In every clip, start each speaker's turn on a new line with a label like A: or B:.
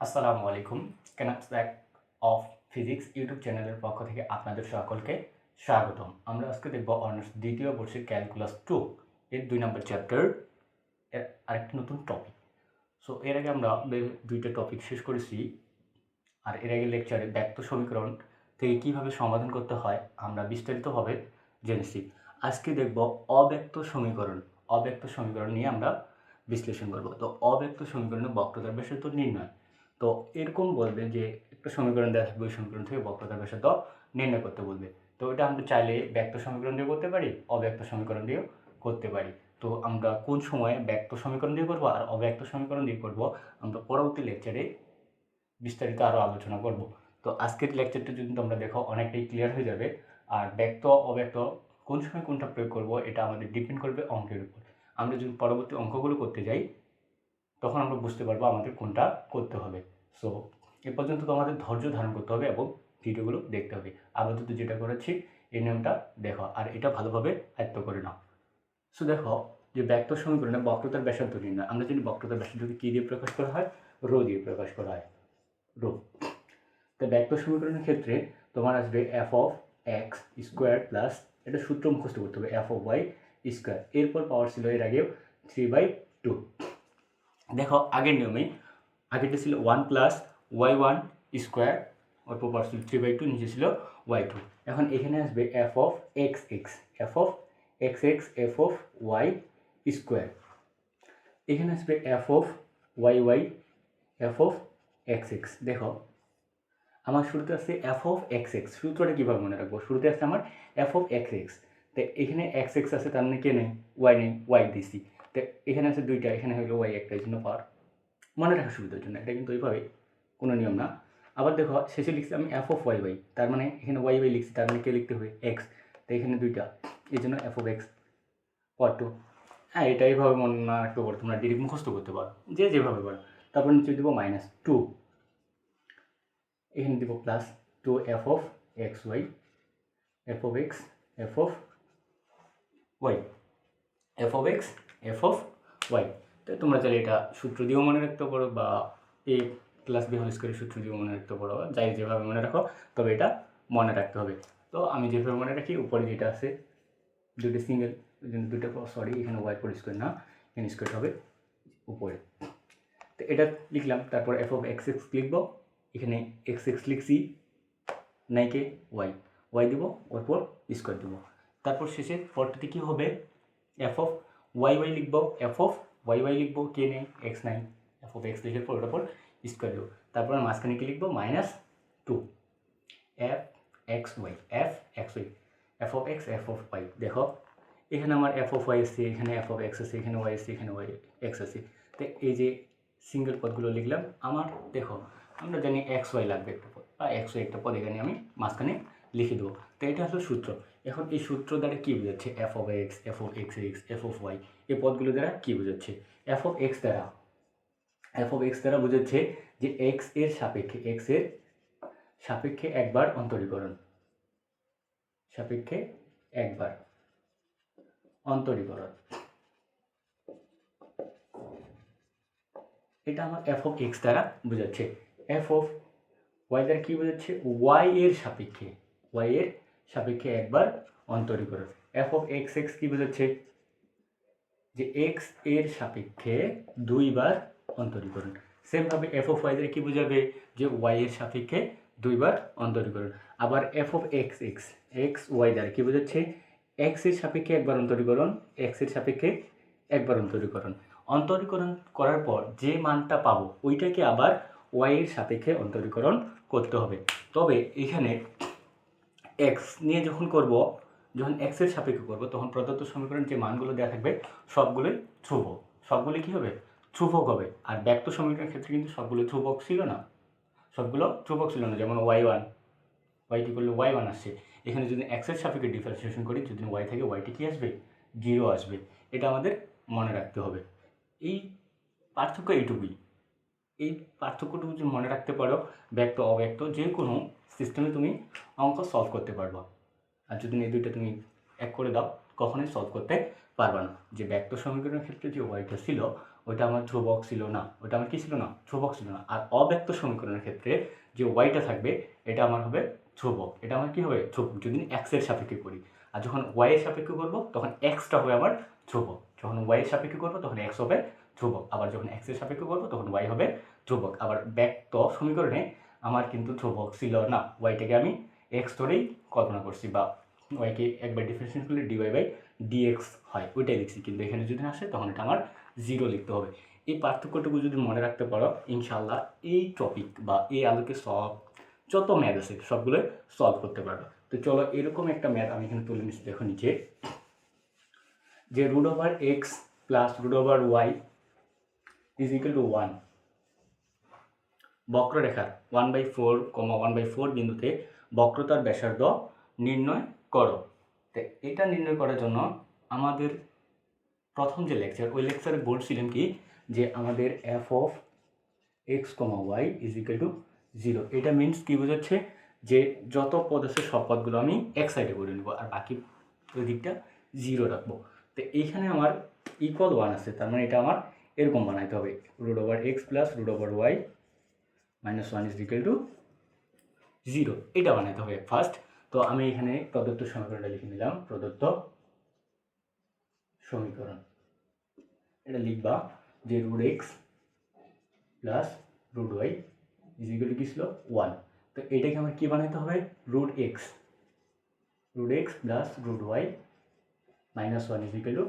A: আসসালামু আলাইকুম ক্যানাপস্যাক of physics YouTube চ্যানেলের পক্ষ থেকে আপনাদের সকলকে স্বাগতম। আমরা আজকে দেখব অনার্স দ্বিতীয় বর্ষের ক্যালকুলাস টু এর দুই নম্বর চ্যাপ্টার এর আরেকটি নতুন টপিক সো এর আগে আমরা দুইটা টপিক শেষ করেছি আর এর আগে লেকচারে ব্যক্ত সমীকরণ থেকে কীভাবে সমাধান করতে হয় আমরা বিস্তারিতভাবে জেনেছি। আজকে দেখব অব্যক্ত সমীকরণ। অব্যক্ত সমীকরণ নিয়ে আমরা বিশ্লেষণ করব। তো, অব্যক্ত সমীকরণে বক্রতার ব্যাসার্ধ নির্ণয়। তো এরকম বলবে যে একটা সমীকরণ দেওয়া থাকবে ওই সমীকরণ থেকে বক্রতার ব্যাসার্ধ নির্ণয় করতে বলবে। তো এটা আমরা চাইলে ব্যক্ত সমীকরণ দিয়ে করতে পারি, অব্যক্ত সমীকরণ দিয়েও করতে পারি। তো আমরা কোন সময়ে ব্যক্ত সমীকরণ দিয়ে করব আর অব্যক্ত সমীকরণ দিয়ে করব আমরা পরবর্তী লেকচারে বিস্তারিত আরও আলোচনা করব। তো আজকের লেকচারটা যদি তোমরা দেখো, অনেকটাই ক্লিয়ার হয়ে যাবে। আর ব্যক্ত, অব্যক্ত কোন সময় কোনটা প্রয়োগ করব, এটা আমাদের ডিপেন্ড করবে অঙ্কের উপর। আমরা যদি পরবর্তী অঙ্কগুলো করতে যাই তখন আমরা বুঝতে পারব আমাদের কোনটা করতে হবে। সো এ পর্যন্ত তো আমাদের ধৈর্য ধারণ করতে হবে এবং ভিডিওগুলো দেখতে হবে। আপাতত যেটা করেছি, এই নিয়মটা দেখো, আর এটা ভালোভাবে আয়ত্ত করে নাও। সো দেখো, যে ব্যক্ত সমীকরণে বক্রতার ব্যাসার্ধ নির্ণয়। আমরা জানি বক্রতার ব্যাসার্ধকে কী দিয়ে প্রকাশ করা হয়? রো দিয়ে প্রকাশ করা হয়। রো। তো ব্যক্ত সমীকরণের ক্ষেত্রে তোমার আসবে F of X square plus এটা সূত্র মুখস্থ করতে হবে এফ অফ ওয়াই স্কোয়ার এরপর পাওয়ার ছিল এর আগেও থ্রি বাই টু দেখো আগের নিয়মে, আগেরটা ছিল one plus Y one square power ছিল থ্রি বাই টু নিচে ছিল ওয়াই টু এখন এখানে আসবে F of X X F of X X F of Y square এখানে আসবে F of Y Y F of X X দেখো, আমার শুরুতে আসছে এফ অফ এক্স এক্স সূত্রটা কীভাবে মনে রাখব? শুরুতে আসছে আমার এফ অফ এক্স এক্স তো এখানে এক্স এক্স আছে, তার মানে কে নেই? ওয়াই নেই ওয়াই দিছি। তো এখানে আছে দুইটা, এখানে হলো ওয়াই একটা, এই জন্য পাওয়ার মনে রাখার সুবিধার জন্য, এটা কিন্তু ওইভাবে কোনো নিয়ম না। আবার দেখো, শেষে লিখছি আমি এফ অফ ওয়াই ওয়াই তার মানে এখানে ওয়াই ওয়াই লিখছি, তার মানে কে লিখতে হবে? এক্স তো এখানে দুইটা, এই জন্য এফ অফ এক্স পর টু হ্যাঁ এটা এইভাবে মনে না রাখতে পারো, তোমরা ডিরেক্ট মুখস্থ করতে পারো, যে যেভাবে পারো। তারপর নিচে দেবো মাইনাস টু এখানে দেবো plus two F of X Y F of X F of Y F of X F of Y তো তোমরা চাইলে এটা সূত্র দিয়েও মনে রাখতে পারো বা এ প্লাস বি হোল স্কোয়ারের সূত্র দিয়েও মনে রাখতে পারো। যাই যেভাবে মনে রাখো, তবে এটা মনে রাখতে হবে। তো আমি যেভাবে মনে রাখি, উপরে যেটা আছে, দুটো সিঙ্গেল দুটো সরি এখানে ওয়াই ফোর স্কোয়ার না, এখানে স্কোয়ার হবে উপরে। তো এটা লিখলাম, তারপর এফ অফ এক্স এক্স লিখব, এখানে এক্স এক্স লিখছি, নাইকে ওয়াই ওয়াই দেবো ওর পর স্কোয়ার দেবো। তারপর শেষে পরটাতে কী হবে? এফ অফ ওয়াই ওয়াই লিখব এফ অফ ওয়াই ওয়াই লিখব কে নেই এক্স নাই এফ অফ এক্স লিখে পর ওটার পর স্কোয়ার দেবো। তারপর মাঝখানে কি লিখব? Minus two F X Y F X Y F of X F of Y দেখো, এখানে আমার এফ অফ ওয়াই আসছে এখানে এফ অফ এক্স আছে এখানে ওয়াই আসছে এখানে ওয়াই এক্স আছে তো এই যে সিঙ্গেল পদগুলো লিখলাম, আমার দেখো, আমরা জানি এক্স ওয়াই লাগবে একটা পদ, বা এক্স ওয়াই একটা পদ এখানে আমি মাঝখানে লিখে দেবো। তো এটা হলো সূত্র। এখন এই সূত্র দ্বারা কী বোঝাচ্ছে? F of X F of X X F of Y এই পদগুলো দ্বারা কী বোঝাচ্ছে? এফ অফ এক্স দ্বারা। এফ অফ এক্স দ্বারা বোঝাচ্ছে যে এক্সের সাপেক্ষে এক্সের সাপেক্ষে একবার অন্তরীকরণ। সাপেক্ষে একবার অন্তরীকরণ। এটা আমার এফ অফ এক্স দ্বারা বোঝাচ্ছে। এফ অফ ওয়াই দ্বারা কী বোঝাচ্ছে? ওয়াই এর সাপেক্ষে ওয়াই এর সাপেক্ষে একবার অন্তরীকরণ এফ অফ এক্স এক্স কী বোঝাচ্ছে? যে এক্সের সাপেক্ষে দুইবার অন্তরীকরণ সেমভাবে এফ অফ ওয়াই দ্বারা কী বোঝাবে? যে ওয়াই এর সাপেক্ষে দুইবার অন্তরীকরণ আবার F of X X X Y দ্বারা কী বোঝাচ্ছে? এক্সের সাপেক্ষে একবার অন্তরীকরণ এক্সের সাপেক্ষে একবার অন্তরীকরণ অন্তরীকরণ করার পর যে মানটা পাবো, ওইটাকে আবার ওয়াই এর সাপেক্ষে অন্তরীকরণ করতে হবে। তবে এখানে এক্স নিয়ে যখন করব, যখন এক্সের সাপেক্ষে করব, তখন প্রদত্ত সমীকরণ যে মানগুলো দেওয়া থাকবে, সবগুলোই ধ্রুব সবগুলি কী হবে? ধ্রুবক হবে। আর ব্যক্ত সমীকরণের ক্ষেত্রে কিন্তু সবগুলো ধ্রুবক ছিল না। সবগুলো ধ্রুবক ছিল না, যেমন ওয়াই ওয়ান ওয়াইটি করলে ওয়াই ওয়ান আসছে। এখানে যদি এক্সের সাপেক্ষে ডিফারেন্সিয়েশন করি, যদি ওয়াই থেকে ওয়াইটি কী আসবে? জিরো আসবে। এটা আমাদের মনে রাখতে হবে। এই পার্থক্য এইটুকুই। এই পার্থক্যটুকু যদি মনে রাখতে পারো ব্যক্ত অব্যক্ত যে কোনো সিস্টেমে তুমি অঙ্ক সলভ করতে পারবা। আর যদি এই দুইটা তুমি এক করে দাও, কখনোই সলভ করতে পারবা না। যে ব্যক্ত সমীকরণের ক্ষেত্রে যে ওয়াইটা ছিল, ওইটা আমার ধ্রুবক ছিল না, ওইটা আমার কি ছিল না? ধ্রুবক ছিল না। আর অব্যক্ত সমীকরণের ক্ষেত্রে যে ওয়াইটা থাকবে, এটা আমার হবে ধ্রুবক। এটা আমার কী হবে? ধ্রুবক। যদি এক্সের সাপেক্ষে করি। আর যখন ওয়াইয়ের সাপেক্ষে করব, তখন এক্সটা হবে আমার ধ্রুবক। যখন ওয়াইয়ের সাপেক্ষে করব, তখন এক্স হবে ধ্রুবক। আবার যখন এক্সের সাপেক্ষে করব, তখন ওয়াই হবে ধ্রুবক। আবার ব্যক্ত সমীকরণে আমার কিন্তু ধ্রুবক ছিল না। ওয়াইটাকে আমি এক্স ধরেই কল্পনা করছি বা ওয়াইকে একবার ডিফারেন্সিয়েট করলে ডিওয়াই বাই ডিএক্স হয়। ওইটাই লিখছি কিন্তু এখানে যদি আসে, তখন এটা আমার জিরো লিখতে হবে। এই পার্থক্যটুকু যদি মনে রাখতে পারো ইনশাল্লাহ এই টপিক বা এই আলোকে সব, যত ম্যাথ আছে সবগুলো সলভ করতে পারবে। তো চলো এরকম একটা ম্যাথ আমি এখানে তুলে নিচ্ছি। দেখো নিচে। যে root over X plus root over Y is equal to one বক্ররেখার one by four comma one by four বিন্দুতে বক্রতার ব্যাসার্ধ নির্ণয় করো। তো এটা নির্ণয় করার জন্য আমাদের প্রথম যে লেকচার ওই লেকচারে বলছিলেন কি? যে আমাদের F of X comma Y is equal to zero এটা মিনস কী বোঝাচ্ছে? যে যত পদ আছে সব পদগুলো আমি এক সাইডে করে নেব আর বাকি ওই দিকটা জিরো রাখব। তো এইখানে আমার ইকুয়াল ওয়ান আছে, তার মানে এটা আমার এরকম বানাইতে হবে। Root over X plus root over Y minus one is equal to zero এটা বানাইতে হবে ফার্স্ট তো আমি এখানে প্রদত্ত সমীকরণটা লিখে নিলাম, প্রদত্ত সমীকরণ। এটা লিখবা যে root X plus root Y is equal to কি ছিল? ওয়ান তো এটাকে আমার কী বানাইতে হবে? Root X root X plus root Y minus one is equal to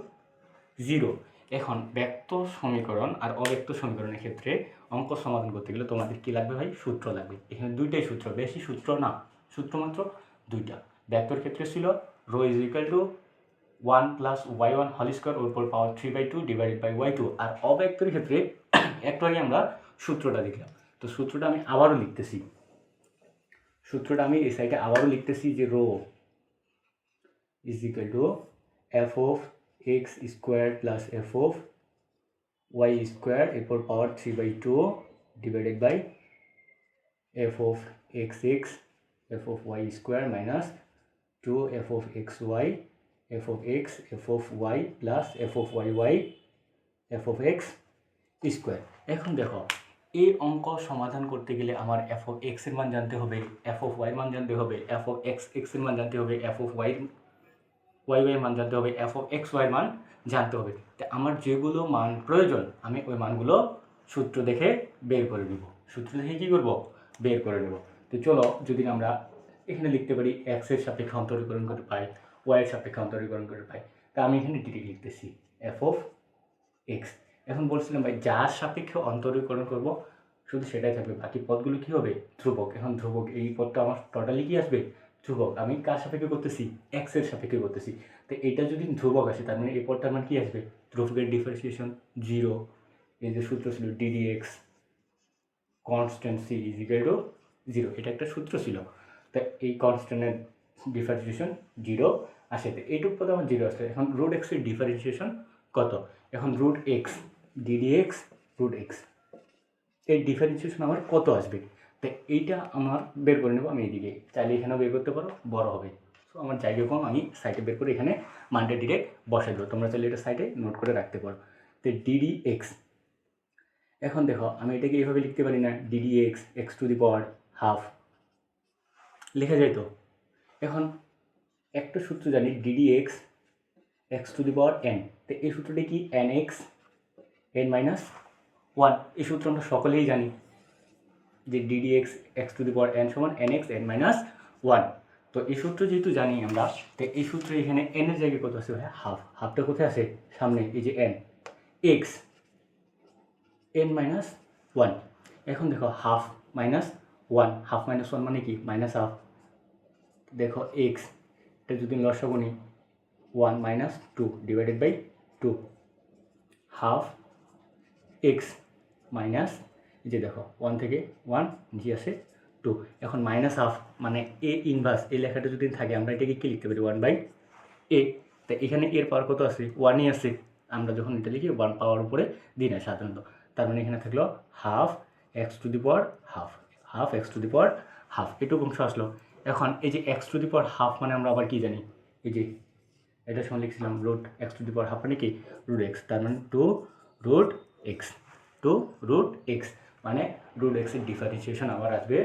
A: zero এখন ব্যক্ত সমীকরণ আর অব্যক্ত সমীকরণের ক্ষেত্রে অঙ্ক সমাধান করতে গেলে তোমাদের কী লাগবে ভাই? সূত্র লাগবে। এখানে দুইটাই সূত্র, বেশি সূত্র না, সূত্র মাত্র দুইটা। ব্যক্তর ক্ষেত্রে ছিল rho is equal to one plus Y one হল স্কোয়ার ওর উপর power three by two divided by Y two. আর অব্যক্তর ক্ষেত্রে একটু আগে আমরা সূত্রটা দেখলাম। তো সূত্রটা আমি আবারও লিখতেছি। সূত্রটা আমি এই সাইডে আবারও লিখতেছি যে rho is equal to F of X square plus F of Y square এরপর power three by two divided by F of X X F of Y square minus two F of X Y F of X F of Y plus F of Y Y F of X square এখন দেখো এই অঙ্ক সমাধান করতে গেলে আমার F of এক্সের মান জানতে হবে এফ অফ ওয়াই মান জানতে হবে এফ অফ এক্স এক্সের মান জানতে হবে F of Y Y Y মান জানতে হবে এফ এক্স ওয়াই মান জানতে হবে। তো আমার যেগুলো মান প্রয়োজন, আমি ওই মানগুলো সূত্র দেখে বের করে নেব। সূত্র দেখে কী করব? বের করে নেব। তো চলো, যদি আমরা এখানে লিখতে পারি এক্সের সাপেক্ষে অন্তরীকরণ করে পাই ওয়াইয়ের সাপেক্ষে অন্তরীকরণ করে পাই, তা আমি এখানে ডিরেক্ট লিখতেছি এফ অফ এক্স এখন বলছিলাম ভাই, যার সাপেক্ষে অন্তরীকরণ করব, শুধু সেটাই থাকবে, বাকি পদগুলো কী হবে? ধ্রুবক। এখন ধ্রুবক, এই পদটা আমার টোটালি কি আসবে? ধ্রুবক, আমি কার সাপেক্ষে করতেছি? এক্সের সাপেক্ষে করতেছি। তো এটা যদি ধ্রুবক আসে, তার মানে এই পদটার মান কী আসবে? ধ্রুবকের ডিফারেন্সিয়েশন জিরো এই যে সূত্র ছিল D D X constancy is equal to zero এটা একটা সূত্র ছিল। তা এই কনস্ট্যান্টের ডিফারেন্সিয়েশন জিরো আসে। তো এইটুক পদে আমার জিরো আসছে এখন রুট এক্সের ডিফারেন্সিয়েশন কত? এখন root X D D X root X এই ডিফারেন্সিয়েশন আমার কত আসবে? তো এইটা আমার বের করে নেব আমি এইদিকে চাইলে এখানেও বের করতে পারো, বড় হবে। সো আমার জায়গা কম, আমি সাইডে বের করে এখানে মানটা ডিরেক্ট বসাই দেবো। তোমরা চাইলে এটা সাইডে নোট করে রাখতে পারো। তো ডিডি এক্স এখন দেখো, আমি এটাকে এইভাবে লিখতে পারি না D D X X to the power half লেখা যায় তো? এখন একটা সূত্র জানি D D X X to the power N তো এই সূত্রটি কি? N X N minus one এই সূত্র আমরা সকলেই জানি। যে D D X X to the power N সমান N X N minus one তো এই সূত্র যেহেতু জানি আমরা, তো এই সূত্রে এখানে এনের জায়গায় কত আছে ভাই হাফ হাফটা কোথায় আছে? সামনে, এই যে N X N minus one এখন দেখো half minus one half minus one মানে কি? মাইনাস হাফ দেখো এক্স এটা যদি লসাগু নিই one minus two divided by two half X minus যে দেখো ওয়ান থেকে ওয়ান জি আছে টু এখন মাইনাস হাফ মানে এ ইনভার্স এই লেখাটা যদি থাকে, আমরা এটাকে কি লিখতে পারি? ওয়ান বাই এ তা এখানে এর পাওয়ার কত আছে ওয়ানই আছে আমরা যখন এটা লিখি ওয়ান পাওয়ার উপরে দিই না সাধারণত। তার মানে এখানে থাকল half x to the power half half x to the power half এটুকু অংশ আসলো। এখন এই যে x to the power half মানে আমরা আবার কী জানি? এই যে এটা সময় লিখছিলাম root X to the power half মানে কি? রুট এক্স তার মানে two root X two root X মানে রুট এক্সের ডিফারেন্সিয়েশন আবার আসবে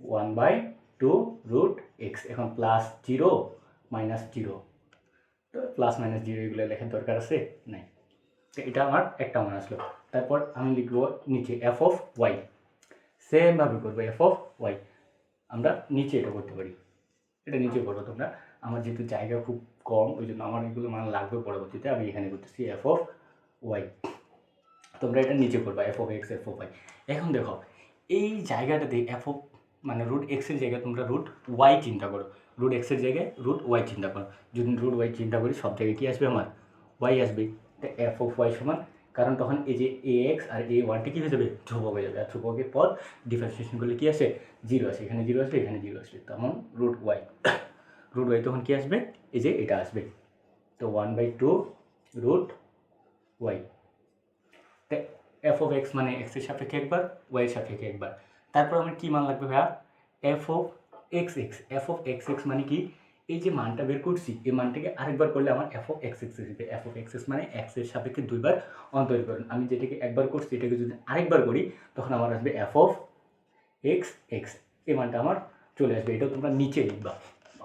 A: one by two root X এখন প্লাস জিরো মাইনাস জিরো তো প্লাস মাইনাস জিরো এগুলো লেখার দরকার আছে? নাই। তো এটা আমার একটা মান আসলো। তারপর আমি লিখব নিচে এফ অফ ওয়াই সেমভাবে করব এফ অফ ওয়াই আমরা নিচে এটা করতে পারি। এটা নিচে করব তোমরা। আমার যেহেতু জায়গা খুব কম, ওই জন্য আমার এগুলো মান লাগবে পরবর্তীতে। আমি এখানে করতেছি এফ অফ ওয়াই তোমরা এটা নিচে করবা F of X F of Y এখন দেখো, এই জায়গাটাতে এফ অফ মানে রুট এক্সের জায়গায় তোমরা রুট ওয়াই চিন্তা করো। রুট এক্সের জায়গায় রুট ওয়াই চিন্তা করো। যদি রুট ওয়াই চিন্তা করি, সব জায়গায় কী আসবে আমার? ওয়াই আসবে। তো এফ অফ ওয়াই সমান, কারণ তখন এই যে এ এক্স আর এ ওয়ানটি কী হয়ে যাবে? ধ্রুবক হয়ে যাবে। আর ধ্রুবকের পর ডিফারেন্সিয়েশন করলে কী আসে? জিরো আসে। এখানে জিরো আসবে, এখানে জিরো আসবে। তখন রুট ওয়াই রুট ওয়াই তখন কী আসবে? এই যে এটা আসবে। তো one by two root Y F of X মানে এক্সের সাপেক্ষে একবার ওয়াইয়ের সাপেক্ষে একবার। তারপর আমার কী মান লাগবে ভাইয়া? F of X X F of X X মানে কি? এই যে মানটা বের করছি, এই মানটাকে আরেকবার করলে আমার এফ অফ এক্স এক্স আসবে এফ অফ এক্স এক্স মানে এক্সের সাপেক্ষে দুইবার অন্তরীকরণ। আমি যেটাকে একবার করছি, এটাকে যদি আরেকবার করি, তখন আমার আসবে এফ অফ এক্স এক্স এই মানটা আমার চলে আসবে। এটাও তোমরা নিচে লিখবা।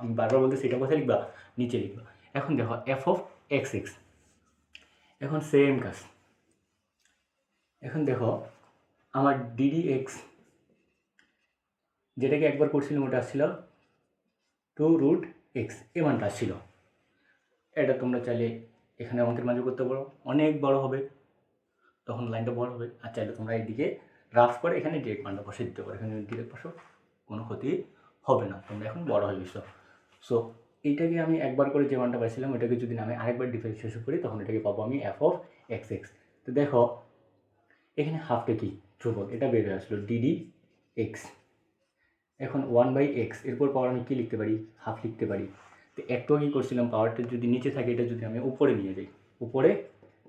A: আমি বারবার বলতে সেটা কোথায় লিখবা? নিচে লিখবা। এখন দেখো এফ অফ এক্স এক্স এখন সেম কাজ। এখন দেখো, আমার ডিডি এক্স যেটাকে একবার করছিলাম ওটা আসছিল টু রুট এক্স এ মানটা আসছিল এটা তোমরা চাইলে এখানে অঙ্কের মাঝে করতে পারো। অনেক বড় হবে, তখন লাইনটা বড় হবে। আর চাইলে তোমরা এইদিকে রাফ করে এখানে ডিরেক্ট মানটা বসে দিতে পারো। এখানে ডিরেক্ট বসো, কোনো ক্ষতি হবে না। তোমরা এখন বড় হয়ে গেছো। সো এইটাকে আমি একবার করে যে মানটা পাইছিলাম, ওটাকে যদি আমি আরেকবার ডিফারেন্সিয়েশন করি, তখন এটাকে পাবো আমি এফ অফ এক্স এক্স তো দেখো এখানে হাফটা কি? ধ্রুবক, এটা বের হয়ে আসলো ডিডি এক্স এখন ওয়ান বাই এক্স এরপর পাওয়ার আমি কী লিখতে পারি? হাফ লিখতে পারি। তো একটু আগেই করছিলাম পাওয়ারটা যদি নিচে থাকে, এটা যদি আমি উপরে নিয়ে যাই, উপরে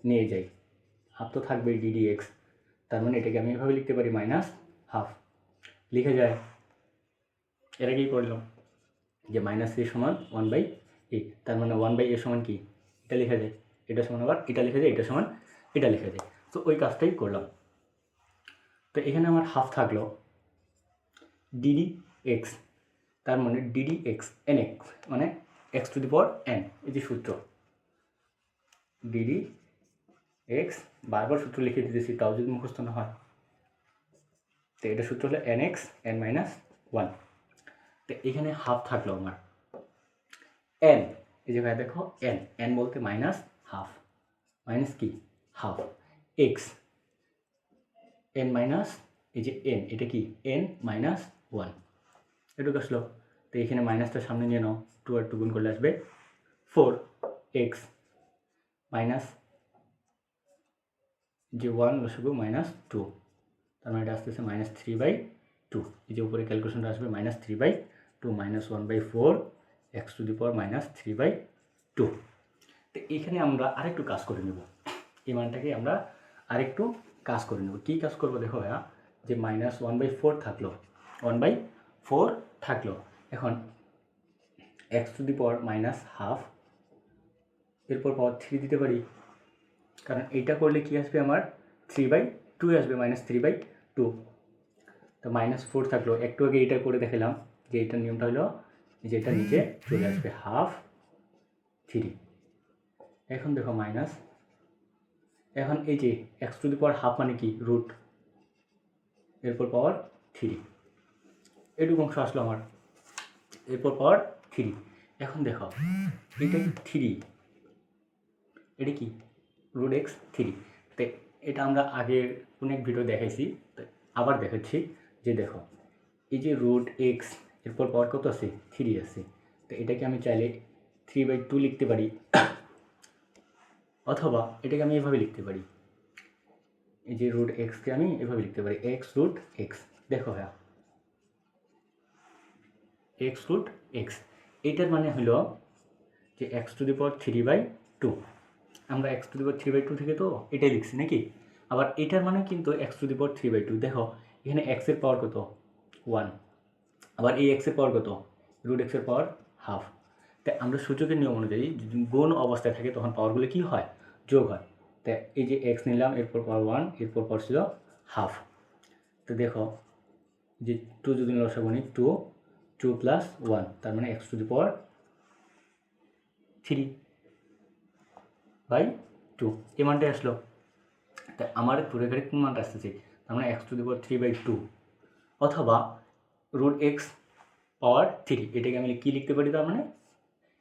A: নিয়ে যাই হাফ তো থাকবে ডিডি এক্স তার মানে এটাকে আমি এভাবে লিখতে পারি মাইনাস হাফ লিখে যায়। এটা কি করলাম যে মাইনাস এ সমান ওয়ান বাই এ তার মানে ওয়ান বাই এ সমান কি? এটা লেখা যায়। এটা সমান আবার এটা লেখা যায়, এটা সমান এটা লেখা যায়। তো ওই কাজটাই করলাম। তো এখানে আমার হাফ থাকল। ডিডি এক্স তার মানে D D X N X মানে X to the power N এই যে সূত্র। ডিডি এক্স বারবার সূত্র লিখে দিতেছি, তাও যদি মুখস্থ না হয়। তো এটা সূত্র হলো N X N minus one তো এখানে হাফ থাকল আমার। এন এই যে ভাই দেখো এন এন বলতে মাইনাস হাফ মাইনাস কি? হাফ এক্স এন মাইনাস এই যে এন এটা কি? এন মাইনাস ওয়ান এটুকু আসলো। তো এখানে মাইনাসটা সামনে নিয়ে নাও। টু আর টু গুণ করলে আসবে ফোর এক্স মাইনাস যে ওয়ান লসগু মাইনাস টু তার মানে এটা আসতেছে মাইনাস থ্রি বাই টু এই যে উপরে ক্যালকুলেশনটা আসবে minus three by two minus one by four X to the power minus three by two তো এখানে আমরা আরেকটু কাজ করে নেব। এই মানটাকে আমরা আরেকটু কাজ করে নেব। কী কাজ করব দেখো ভাইয়া? যে মাইনাস ওয়ান বাই ফোর থাকল। ওয়ান বাই ফোর থাকল। এখন X to the power minus half এরপর পাওয়ার থ্রি দিতে পারি। কারণ এইটা করলে কি আসবে আমার? থ্রি বাই টু আসবে মাইনাস থ্রি বাই টু তো মাইনাস ফোর থাকল। একটু আগে এইটা করে দেখালাম যে এইটার নিয়মটা হলো যে এটা নিচে চলে আসবে হাফ থ্রি এখন দেখো মাইনাস এখন এই যে X to the power half মানে কি? রুট এরপর পাওয়ার থ্রি এটুকু অংশ আসলো আমার। এরপর পাওয়ার থ্রি এখন দেখো, এটা থ্রি এটা কি? রুট এক্স থ্রি তো এটা আমরা আগে অনেক ভিডিও দেখাইছি আবার দেখাচ্ছি। যে দেখো, এই যে রুট এক্স এরপর পাওয়ার কত আছে? থ্রি আছে। তো এটাকে আমি চাইলে থ্রি বাই টু লিখতে পারি। অথবা এটাকে আমি এভাবে লিখতে পারি। এই যে রুট এক্সকে আমি এভাবে লিখতে পারি। এক্স রুট এক্স দেখো হ্যাঁ এক্স রুট এক্স এইটার মানে হলো যে X to the power three by two আমরা X to the power three by two থেকে তো এটাই লিখছি নাকি? আবার এটার মানে কিন্তু X to the power three by two দেখো, এখানে এক্সের পাওয়ার কত? ওয়ান আবার এই এক্সের পাওয়ার কত? রুট এক্সের পাওয়ার হাফ তাই আমরা সূচকের নিয়ম অনুযায়ী যদি গুণ অবস্থায় থাকে, তখন পাওয়ারগুলো কি হয়? যোগ হয়। তাই এই যে এক্স নিলাম, এরপর পাওয়ার ওয়ান এরপর পাওয়ার ছিল হাফ তো দেখো, যে টু যদি লসাগু নিই টু টু প্লাস ওয়ান তার মানে X to the power three by two এই মানটাই আসলো। তাই আমার টুরে ঘরে কোন মানটা আসতেছে? তার মানে X to the power three by two অথবা রুট এক্স পাওয়ার থ্রি এটাকে আমি কী লিখতে পারি তার মানে?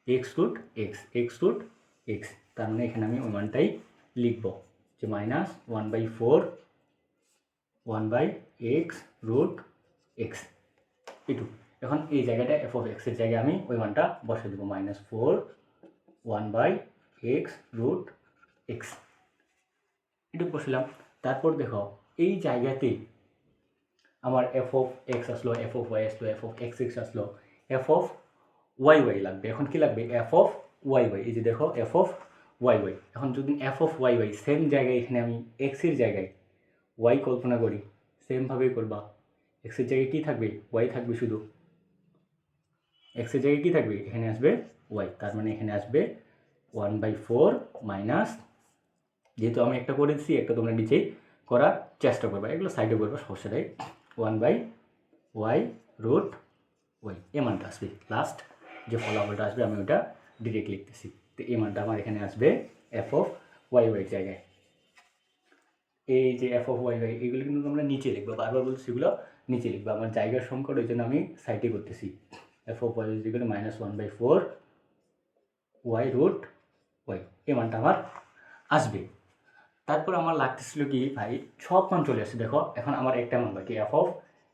A: X root X X root X তার মানে এখানে আমি ওই মানটাই লিখব। যে minus one by four one by X root X এটু এখন এই জায়গাটা এফ অফ এক্সের জায়গায় আমি ওই মানটা বসে দেবো। Minus four one by X root X এটুকু বসলাম। তারপর দেখো, এই জায়গাতে আমার এফ অফ এক্স আসলো এফ অফ ওয়াই আসলো এফ অফ এক্স এক্স আসলো এফ অফ ওয়াই ওয়াই লাগবে। এখন কি লাগবে? এফ অফ ওয়াই ওয়াই এই যে দেখো এফ অফ ওয়াই ওয়াই এখন যদি F of Y Y same জায়গায় এখানে আমি এক্সের জায়গায় ওয়াই কল্পনা করি সেমভাবেই করবা। এক্সের জায়গায় কী থাকবে? ওয়াই থাকবে শুধু। এক্সের জায়গায় কী থাকবে? এখানে আসবে ওয়াই তার মানে এখানে আসবে ওয়ান বাই ফোর মাইনাস যেহেতু আমি একটা করে দিচ্ছি একটা তোমরা নিচে করার চেষ্টা করবা। এগুলো সাইডে করবা, সমস্যা one by Y root Y এ মানটা আসবে। লাস্ট যে ফলাফলটা আসবে, আমি ওটা ডিরেক্ট লিখতেছি। তো এই মানটা আমার এখানে আসবে এফ অফ ওয়াই ওয়াই জায়গায়। এই যে এফ অফ ওয়াই ওয়াই এগুলো কিন্তু তোমরা নিচে লিখব, বারবার বলছি এগুলো নিচে লিখব। আমার জায়গার সংকট ওই জন্য আমি সাইডে করতেছি। F of Y is equal minus one by four Y root Y এই মানটা আমার আসবে। তারপর আমার লাগতেছিল কি, ভাই, সব মান চলে আসছে, দেখো। এখন আমার একটা মান বাকি এফ অফ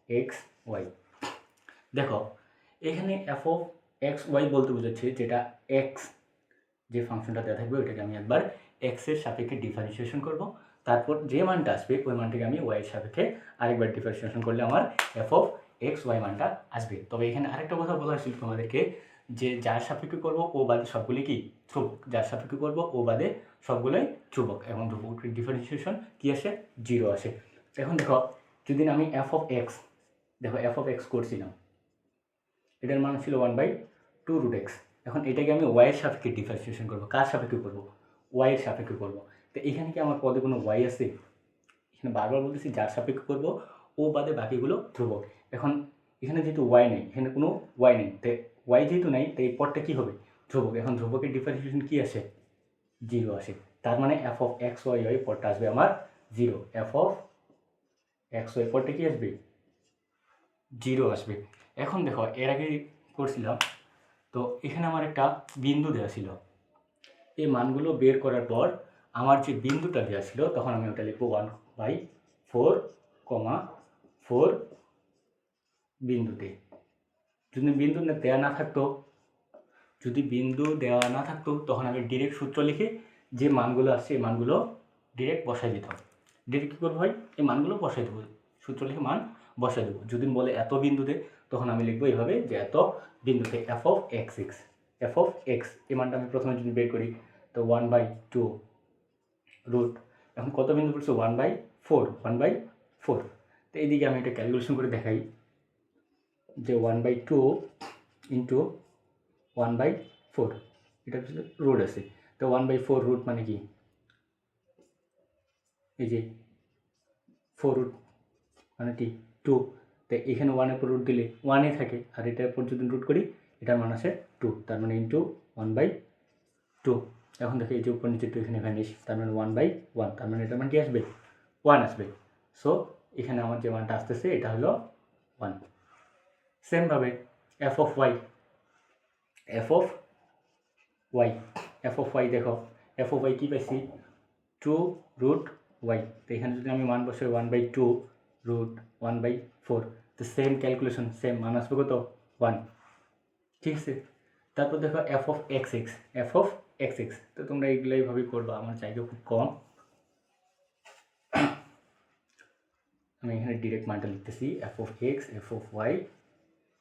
A: এক্স ওয়াই দেখো, এখানে এফ অফ এক্স ওয়াই বলতে বোঝাচ্ছে যেটা এক্স যে ফাংশনটা দেওয়া থাকবে ওইটাকে আমি একবার এক্সের সাপেক্ষে ডিফারেন্সিয়েশন করব। তারপর যে মানটা আসবে, ওই মানটাকে আমি ওয়াইয়ের সাপেক্ষে আরেকবার ডিফারেন্সিয়েশন করলে আমার এফ অফ এক্স ওয়াই মানটা আসবে। তবে এখানে আরেকটা কথা বলা হয়েছিল তোমাদেরকে, যে যার সাপেক্ষে করব, ও বাদে সবগুলি কি? ধ্রুবক। যার সাপেক্ষে করব, ও বাদে সবগুলোই ধ্রুবক। এবং ধ্রুবক ডিফারেন্সিয়েশন কী আসে? জিরো আসে। এখন দেখো, যদি আমি এফ অফ এক্স দেখো এফ অফ এক্স করছিলাম, এটার মান ছিল one by two root X এখন এটাকে আমি ওয়াইয়ের সাপেক্ষে ডিফারেন্সিয়েশন করব। কার সাপেক্ষে করব? ওয়াইয়ের সাপেক্ষে করব। তো এখানে কি আমার পদে কোনো ওয়াই আছে? এখানে বারবার বলতেছি, যার সাপেক্ষে করব, ও বাদে বাকিগুলো ধ্রুবক। এখন এখানে যেহেতু ওয়াই নেই, এখানে কোনো ওয়াই নেই, তো ওয়াই যেহেতু নেই, তো এই পদটা কী হবে? ধ্রুবক। এখন ধ্রুবকের ডিফারেন্সিয়েশন কী আসে? জিরো আসে। তার মানে F of X Y Y পদটা আসবে আমার zero F of X Y পদটা কী আসবে? জিরো আসবে। এখন দেখো, এর আগে করছিলাম তো এখানে আমার একটা বিন্দু দেওয়া ছিল। এই মানগুলো বের করার পর আমার যে বিন্দুটা দেওয়া ছিল, তখন আমি ওটা লিখব one by four comma four বিন্দুতে। যদি বিন্দু দেওয়া না থাকতো, যদি বিন্দু দেওয়া না থাকতো, তখন আমি ডিরেক্ট সূত্র লিখে যে মানগুলো আসছে এই মানগুলো ডিরেক্ট বসাই দিতাম। ডিরেক্ট কী করব ভাই? এই মানগুলো বসাই দেবো। সূত্র লিখে মান বসাই দেবো। যদি বলে এত বিন্দুতে তখন আমি লিখব এইভাবে যে এত বিন্দুতে F of X X F of X এই মানটা আমি প্রথমে যদি বের করি, তো ওয়ান বাই টু রুট এখন কত বিন্দু পড়ছে? One by four one by four তো এইদিকে আমি এটা ক্যালকুলেশন করে দেখাই, যে one by two into one by four এটা হচ্ছে রুট আছে। তো ওয়ান বাই ফোর রুট মানে কি? এই যে ফোর রুট মানে কি? টু তো এখানে ওয়ানের উপর রুট দিলে ওয়ানে থাকে, আর এটার উপর যদি রুট করি, এটার মান আছে টু তার মানে ইন্টু ওয়ান বাই টু এখন দেখো এই যে উপর নিচে টু এখানে ভ্যানিশ তার মানে ওয়ান বাই ওয়ান তার মানে এটার মান কি আসবে? ওয়ান আসবে। সো এখানে আমার যে মানটা আসতেছে, এটা হলো ওয়ান সেমভাবে F of Y F of Y F of Y দেখো এফ অফ ওয়াই কী পাইছি? টু রুট ওয়াই তো এখানে যদি আমি মান বসে one by two root one by four তো সেম ক্যালকুলেশন সেম মান আসবে কত ওয়ান ঠিক আছে তারপর দেখো F of X X F of X X তো তোমরা এইগুলো এইভাবেই করবা আমার জায়গা খুব কম আমি এখানে ডিরেক্ট মানটা লিখতেছি F of X F of Y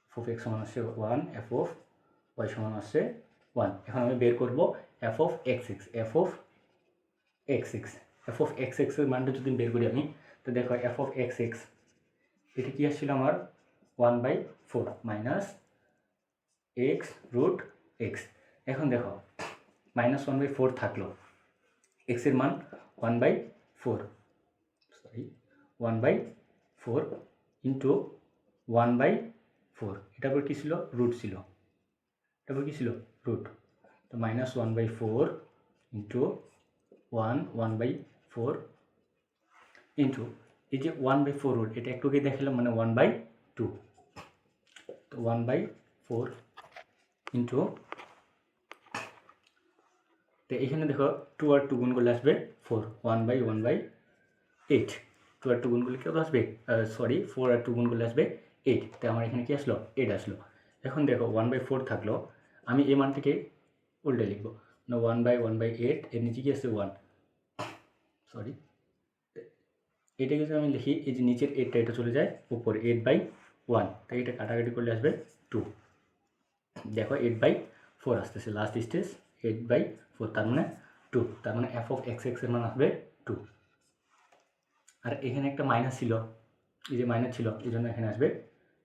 A: F of X সমান আসছে ওয়ান এফ অফ ওয়াই সমান আসছে ওয়ান এখন আমি বের করব F of X X F of X X F of X এক্সের মানটা যদি বের করি আমি তো দেখো এফ অফ এক্স এক্স এটা কি আসছিল আমার? One by four minus X root X. এখন দেখো, মাইনাস ওয়ান বাই ফোর থাকল। এক্সের মান one by four sorry one by four into one by four. এটার পর কী ছিল? রুট ছিল। এটার পর কী ছিল? রুট। তো minus one by four into one one by four into এই যে ওয়ান বাই ফোর রুট এটা একটু একটুকে দেখালাম মানে ওয়ান বাই টু তো ওয়ান বাই ফোর ইন্টু তো এখানে দেখো টু আর টু গুণ করলে আসবে four one by one by eight two R two গুণ করলে আসবে? সরি ফোর আর টু গুণ করলে আসবে এইট তো আমার এখানে কি আসলো? এইট আসলো। এখন দেখো ওয়ান বাই ফোর থাকল, আমি এই মানটিকে উল্টে লিখব। না one by one by eight এর নিচে কি আসছে ওয়ান সরি এটাকে যদি আমি লিখি, এই যে নিচের এইটটা এটা চলে যায় উপরে এইট বাই ওয়ান তাই এটা কাটাকাটি করলে আসবে টু দেখো এইট বাই ফোর আসতেছে last stage eight by four তার মানে টু তার মানে এফ অফ এক্স এক্সের মান আসবে টু আর এখানে একটা মাইনাস ছিল, এই যে মাইনাস ছিল, এই জন্য এখানে আসবে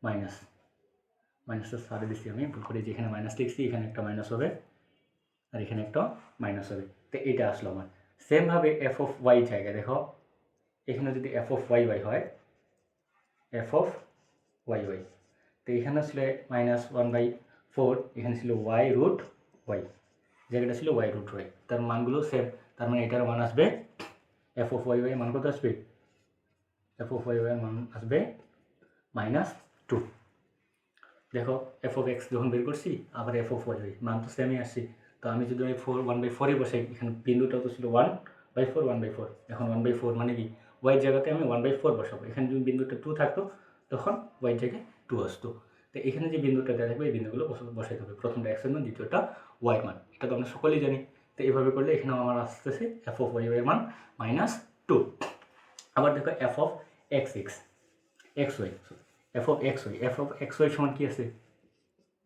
A: মাইনাস মাইনাসটা সারে দিচ্ছি আমি, ভুল করে যেখানে মাইনাস লিখছি, এখানে একটা মাইনাস হবে, আর এখানে একটা মাইনাস হবে। তো এটা আসলো আমার। সেমভাবে এফ অফ ওয়াই জায়গায়, দেখো এখানে যদি এফ অফ ওয়াই ওয়াই হয় এফ অফ ওয়াই ওয়াই তো এখানে ছিল মাইনাস ওয়ান বাই ফোর এখানে ছিল ওয়াই রুট ওয়াই জায়গাটা ছিল ওয়াই রুট ওয়াই তার মানগুলো সেম তার মানে এটার মান আসবে এফ অফ ওয়াই ওয়াই মান কত আসবে? এফ অফ ওয়াই ওয়াই মান আসবে মাইনাস টু দেখো এফ অফ এক্স যখন বের করছি, আবার এফ অফ ওয়াই ওয়াই মান তো সেমই আসছে। তো আমি যদি ওই ফোর ওয়ান বাই ফোরে বসাই, এখানে বিন্দুটা তো ছিল one by four one by four এখন ওয়ান বাই ফোর মানে কি? ওয়াই জায়গাতে আমি ওয়ান বাই ফোর বসাবো। এখানে যদি বিন্দুটা টু থাকতো, তখন ওয়াই জায়গায় টু আসতো। তো এখানে যে বিন্দুটা দেওয়া থাকবে, এই বিন্দুগুলো বসা- বসাইতে হবে। প্রথমটা এক্সের মান, দ্বিতীয়টা ওয়াই মান। এটা তো আমরা সকলেই জানি। তো এইভাবে করলে এখানেও আমার আসতেছে এফ অফ ওয়াই ওয়াই মান মাইনাস টু আবার দেখো F of X X X Y F of X Y F of X Y সমান কী আছে?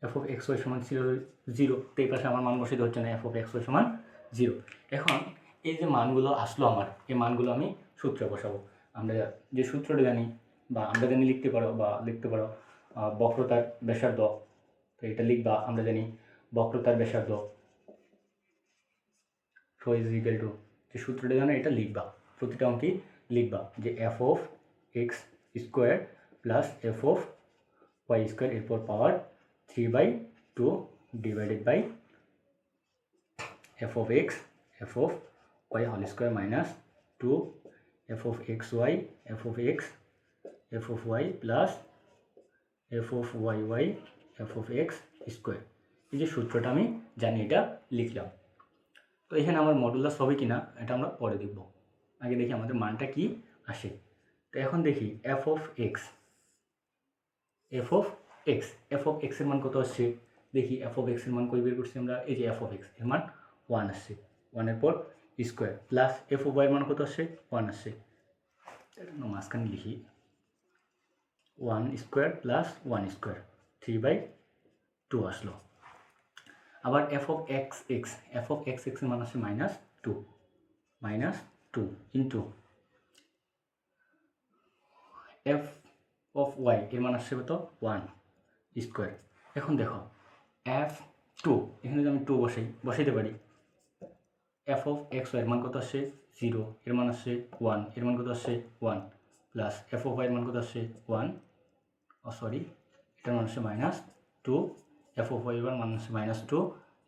A: এফ অফ এক্স ওয়াই সমান ছিল জিরো তো এই পাশে আমার মান বসাইতে হচ্ছে না এফ অফ এক্স ওয়াই সমান জিরো এখন এই যে মানগুলো আসলো আমার, এই মানগুলো আমি সূত্রে বসাবো। আমরা যে সূত্রটা জানি বা আমরা জানি লিখতে পারো বা লিখতে পারো বক্রতার ব্যাসার্ধ। তো এটা লিখবা, আমরা জানি বক্রতার ব্যাসার্ধ সো ইজ ইকাল টু, যে সূত্রটা জানো এটা লিখবা, প্রতিটা অঙ্কেই লিখবা, যে F of X square plus F of Y square এরপর power three by two divided by F of X F of Y whole square minus two F of X Y F of X F of Y plus F of Y Y F of X square এই যে সূত্রটা আমি জানি এটা লিখলাম তো এখানে আমার মডুলাস হবে কি না এটা আমরা পরে দেখব আগে দেখি আমাদের মানটা কি আসে তো এখন দেখি F of X F of X F of এক্সের মান কত আসছে দেখি এফ অফ এক্সের মান কই বের করছি আমরা এই যে এফ অফ এক্সের মান ওয়ান আসছে ওয়ানের পর স্কোয়ার প্লাস এফ ওয়াইয়ের মান কত আসছে ওয়ান আসছে মাঝখানে লিখি। One square plus one square, three by two আসলো। আবার F of X X, F of X এক্সের মান আসছে minus two minus two into F of Y এর মান আসছে কত? One square. এখন দেখো, এফ টু, এখানে যদি আমি টু বসাই, বসাইতে পারি এফ অফ এক্সের মান কত আসছে জিরো এর মান আসছে ওয়ানের মান কত আসছে ওয়ান প্লাস এফ অফ এর মান কত আসছে ওয়ান ও সরি এটার মান আসছে মাইনাস টু এফ অফ এর মান আসছে মাইনাস টু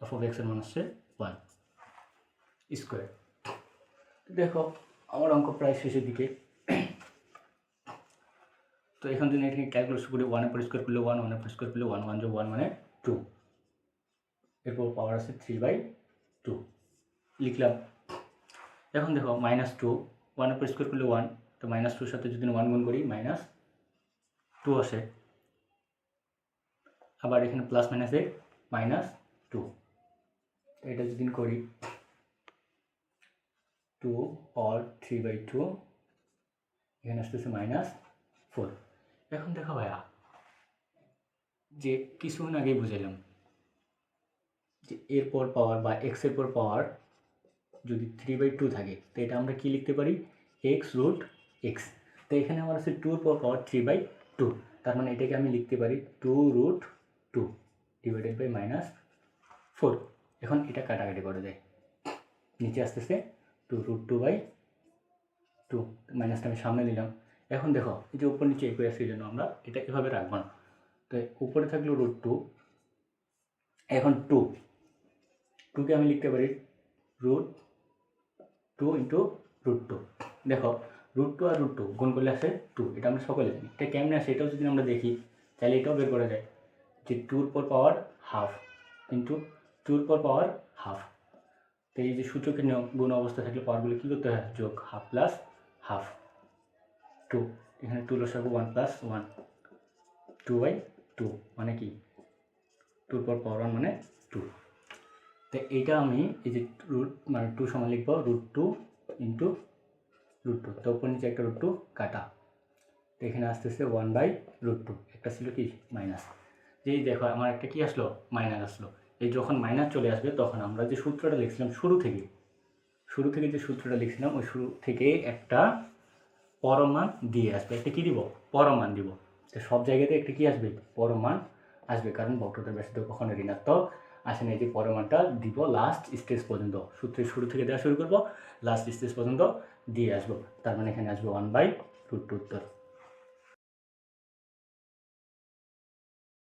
A: এফ অফ এক্সের মান আসছে ওয়ান স্কোয়ার দেখো, আমার অঙ্ক প্রায় শেষের দিকে। তো এখন যদি এখানে ক্যালকুলেট করে ওয়ানে পরিষ্কার করলে ওয়ান ওয়ানে পরিষ্কার করলে ওয়ান ওয়ান যোগ ওয়ান মানে টু এরপর পাওয়ার আছে থ্রি বাই টু লিখলাম। এখন দেখো মাইনাস টু ওয়ানে পরিষ্কার করলে ওয়ান তো মাইনাস টুর সাথে যদি ওয়ান গুণ করি মাইনাস টু আসে। আবার এখানে প্লাস মাইনাসে মাইনাস টু এটা যদি করি two or three by two এখানে আসতেছে মাইনাস ফোর এখন দেখো ভাইয়া, যে কিছুক্ষণ আগেই বুঝাইলাম যে এর পাওয়ার বা এক্সের পর পাওয়ার যদি থ্রি বাই টু থাকে, তো এটা আমরা কী লিখতে পারি? এক্স রুট এক্স তো এখানে আমার আছে টুর পর পাওয়ার থ্রি বাই টু তার মানে এটাকে আমি লিখতে পারি two root two divided by minus four এখন এটা কাটাকাটি করে দেয় নিচে আসতেছে two root two by two মাইনাসটা আমি সামনে নিলাম। এখন দেখো, এই যে উপর নিচে একই আসছে জন্য আমরা এটা এভাবে রাখব না। তো উপরে থাকল রুট টু এখন টু টুকে আমি লিখতে পারি root two into root two দেখো রুট টু আর রুট টু গুণ করলে আসে টু এটা আমরা সকলে জানি। এটা কেমনে আসে এটাও যদি আমরা দেখি, তাহলে এটাও বের করা যায় যে টুর পর পাওয়ার হাফ কিন্তু টুর পর পাওয়ার হাফ তো এই যে সূচকের নিয়ম, গুণ অবস্থা থাকলে পাওয়ারগুলো কী করতে হয়? যোগ হাফ প্লাস হাফ টু এখানে টু লসাগু one plus one two by two মানে কি? টুর পর পাওয়ার ওয়ান মানে টু তো এইটা আমি এই যে রুট মানে টু সমান লিখব root two into root two তো উপর নিচে একটা রুট টু কাটা। তো এখানে আসতেছে ওয়ান বাই রুট টু একটা ছিল কি? মাইনাস যেই দেখো, আমার একটা কি আসলো? মাইনাস আসলো। এই যখন মাইনাস চলে আসবে, তখন আমরা যে সূত্রটা লিখছিলাম শুরু থেকে শুরু থেকে যে সূত্রটা লিখছিলাম, ওই শুরু থেকে একটা পরমান দিয়ে আসবে। একটা কী দিব? পরমান দিব। তো সব জায়গাতে একটা কী আসবে? পরমান আসবে। কারণ বক্রতার ব্যাসার্ধ কখনো ঋণাত্মক আসে না এই যে পরমাণটা দিব লাস্ট স্টেজ পর্যন্ত। সূত্রের শুরু থেকে দেওয়া শুরু করব লাস্ট স্টেজ পর্যন্ত দিয়ে আসব। তার মানে এখানে আসব ওয়ান বাই টু উত্তর।